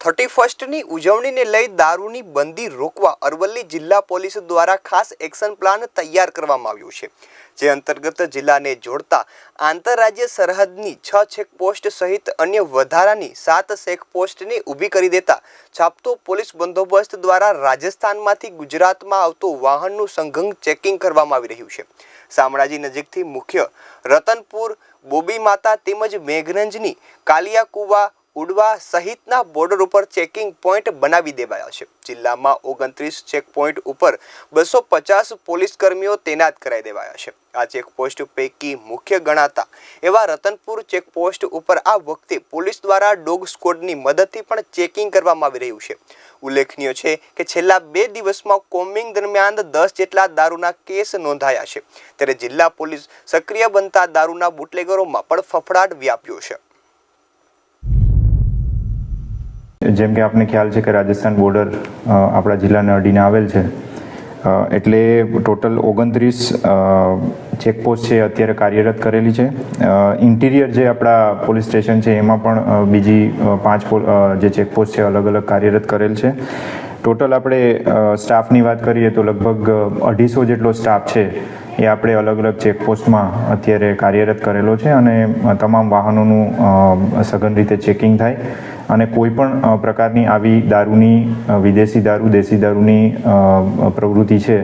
Thirty ફર્સ્ટની ઉજવણીને લઈ દારૂની બંદી રોકવા અરવલ્લી જિલ્લા પોલીસ દ્વારા ખાસ એક્શન પ્લાન તૈયાર કરવામાં આવ્યું છે, જે અંતર્ગત જિલ્લાને જોડતા આંતરરાજ્ય સરહદની છ ચેકપોસ્ટ સહિત અન્ય વધારાની સાત ચેકપોસ્ટને ઊભી કરી દેતા છાપતો પોલીસ બંદોબસ્ત દ્વારા રાજસ્થાનમાંથી ગુજરાતમાં આવતું વાહનનું સંઘંગ ચેકિંગ કરવામાં આવી રહ્યું છે. શામળાજી નજીકથી મુખ્ય રતનપુર બોબી માતા તેમજ મેઘરંજની, કાલિયાકુવા ઉડવા સહિતના બોર્ડર ઉપર ચેકિંગ પોઈન્ટ બનાવી દેવાયા છે. જિલ્લામાં ઓગણત્રીસ ચેકપોઈન્ટ ઉપર બસો પચાસ પોલીસ કર્મીઓ તૈનાત કરાઈ દેવાયા છે. આ ચેકપોસ્ટ પૈકી મુખ્ય ગણાતા એવા રતનપુર ચેકપોસ્ટ ઉપર આ વખતે પોલીસ દ્વારા ડોગ સ્કોડની મદદથી પણ ચેકિંગ કરવામાં આવી રહ્યું છે. ઉલ્લેખનીય છે કે છેલ્લા બે દિવસમાં કોમ્બિંગ દરમિયાન દસ જેટલા દારૂના કેસ નોંધાયા છે. ત્યારે જિલ્લા પોલીસ સક્રિય બનતા દારૂના બુટલેગરોમાં પણ ફફડાટ વ્યાપ્યો છે. જેમ કે આપને ખ્યાલ છે કે રાજસ્થાન બોર્ડર આપણા જિલ્લાને અડીને આવેલ છે. એટલે ટોટલ ઓગણત્રીસ ચેકપોસ્ટ છે અત્યારે કાર્યરત કરેલી છે. ઇન્ટિરિયર જે આપણા પોલીસ સ્ટેશન છે એમાં પણ બીજી પાંચ જે ચેકપોસ્ટ છે અલગ અલગ કાર્યરત કરેલ છે. ટોટલ આપણે સ્ટાફની વાત કરીએ તો લગભગ અઢીસો જેટલો સ્ટાફ છે એ આપણે અલગ અલગ ચેકપોસ્ટમાં અત્યારે કાર્યરત કરેલો છે અને તમામ વાહનોનું સઘન રીતે ચેકિંગ થાય અને કોઈ પણ પ્રકારની આવી દારૂની વિદેશી દારૂ, દેશી દારૂની પ્રવૃત્તિ છે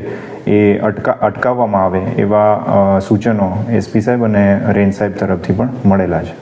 એ અટકા, અટકાવવામાં આવે એવા સૂચનો એસપી સાહેબ અને રેન્જ સાહેબ તરફથી પણ મળેલા છે.